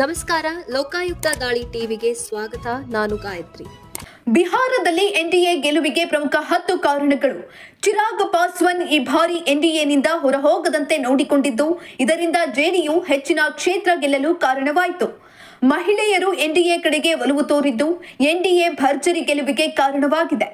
ನಮಸ್ಕಾರ, ಲೋಕಾಯುಕ್ತ ದಾಳಿ ಟಿವಿಗೆ ಸ್ವಾಗತ. ನಾನು ಗಾಯತ್ರಿ. ಬಿಹಾರದಲ್ಲಿ ಎನ್ಡಿಎ ಗೆಲುವಿಗೆ ಪ್ರಮುಖ ಹತ್ತು ಕಾರಣಗಳು. ಚಿರಾಗ್ ಪಾಸ್ವಾನ್ ಈ ಬಾರಿ ಎನ್ಡಿಎನಿಂದ ಹೊರಹೋಗದಂತೆ ನೋಡಿಕೊಂಡಿದ್ದು, ಇದರಿಂದ ಜೆಡಿಯು ಹೆಚ್ಚಿನ ಕ್ಷೇತ್ರ ಗೆಲ್ಲಲು ಕಾರಣವಾಯಿತು. ಮಹಿಳೆಯರು ಎನ್ಡಿಎ ಕಡೆಗೆ ಒಲವು ತೋರಿದ್ದು, ಎನ್ಡಿಎ ಭರ್ಜರಿ ಗೆಲುವಿಗೆ ಕಾರಣವಾಗಿದೆ.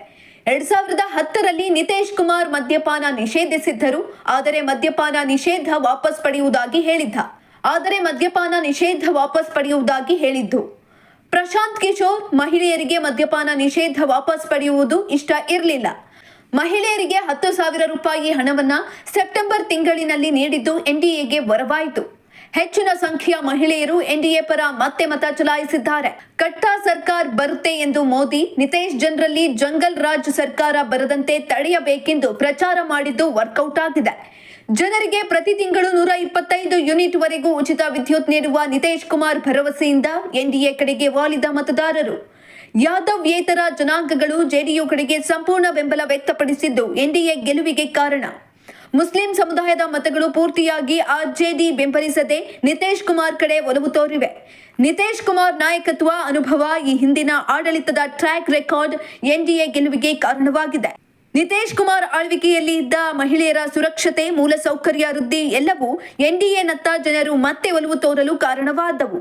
ಎರಡ್ ಸಾವಿರದ ಹತ್ತರಲ್ಲಿ ನಿತೇಶ್ ಕುಮಾರ್ ಮದ್ಯಪಾನ ನಿಷೇಧಿಸಿದ್ದರು, ಆದರೆ ಮದ್ಯಪಾನ ನಿಷೇಧ ವಾಪಸ್ ಪಡೆಯುವುದಾಗಿ ಹೇಳಿದ್ದ. ಆದರೆ ಮದ್ಯಪಾನ ನಿಷೇಧ ವಾಪಸ್ ಪಡೆಯುವುದಾಗಿ ಹೇಳಿದ್ದು. ಪ್ರಶಾಂತ್ ಕಿಶೋರ್ ಮಹಿಳೆಯರಿಗೆ ಮದ್ಯಪಾನ ನಿಷೇಧ ವಾಪಸ್ ಪಡೆಯುವುದು ಇಷ್ಟ ಇರಲಿಲ್ಲ. ಮಹಿಳೆಯರಿಗೆ ಹತ್ತು ಸಾವಿರ ರೂಪಾಯಿ ಹಣವನ್ನ ಸೆಪ್ಟೆಂಬರ್ ತಿಂಗಳಿನಲ್ಲಿ ನೀಡಿದ್ದು ಎನ್ಡಿಎಗೆ ವರವಾಯಿತು. ಹೆಚ್ಚಿನ ಸಂಖ್ಯೆಯ ಮಹಿಳೆಯರು ಎನ್ಡಿಎ ಪರ ಮತ್ತೆ ಮತ ಚಲಾಯಿಸಿದ್ದಾರೆ. ಕಟ್ಟಾ ಸರ್ಕಾರ ಬರುತ್ತೆ ಎಂದು ಮೋದಿ, ನಿತೇಶ್ ಜನರಲ್ಲಿ ಜಂಗಲ್ ರಾಜ್ ಸರ್ಕಾರ ಬರದಂತೆ ತಡೆಯಬೇಕೆಂದು ಪ್ರಚಾರ ಮಾಡಿದ್ದು ವರ್ಕೌಟ್ ಆಗಿದೆ. ಜನರಿಗೆ ಪ್ರತಿ ತಿಂಗಳು ನೂರ ಇಪ್ಪತ್ತೈದು ಯೂನಿಟ್ ವರೆಗೂ ಉಚಿತ ವಿದ್ಯುತ್ ನೀಡುವ ನಿತೇಶ್ ಕುಮಾರ್ ಭರವಸೆಯಿಂದ ಎನ್ಡಿಎ ಕಡೆಗೆ ವಾಲಿದ ಮತದಾರರು. ಯಾದವ್ ಯೇತರ ಜನಾಂಗಗಳು ಜೆಡಿಯು ಕಡೆಗೆ ಸಂಪೂರ್ಣ ಬೆಂಬಲ ವ್ಯಕ್ತಪಡಿಸಿದ್ದು ಎನ್ಡಿಎ ಗೆಲುವಿಗೆ ಕಾರಣ. ಮುಸ್ಲಿಂ ಸಮುದಾಯದ ಮತಗಳು ಪೂರ್ತಿಯಾಗಿ ಆರ್ಜೆಡಿ ಬೆಂಬಲಿಸದೆ ನಿತೇಶ್ ಕುಮಾರ್ ಕಡೆ ಒಲವು ತೋರಿವೆ. ನಿತೇಶ್ ಕುಮಾರ್ ನಾಯಕತ್ವ ಅನುಭವ ಈ ಹಿಂದಿನ ಆಡಳಿತದ ಟ್ರ್ಯಾಕ್ ರೆಕಾರ್ಡ್ ಎನ್ಡಿಎ ಗೆಲುವಿಗೆ ಕಾರಣವಾಗಿದೆ. ನಿತೇಶ್ ಕುಮಾರ್ ಆಳ್ವಿಕೆಯಲ್ಲಿ ಇದ್ದ ಮಹಿಳೆಯರ ಸುರಕ್ಷತೆ, ಮೂಲಸೌಕರ್ಯ ವೃದ್ಧಿ ಎಲ್ಲವೂ ಎನ್ಡಿಎನತ್ತ ಜನರು ಮತ್ತೆ ಒಲವು ತೋರಲು ಕಾರಣವಾದವು.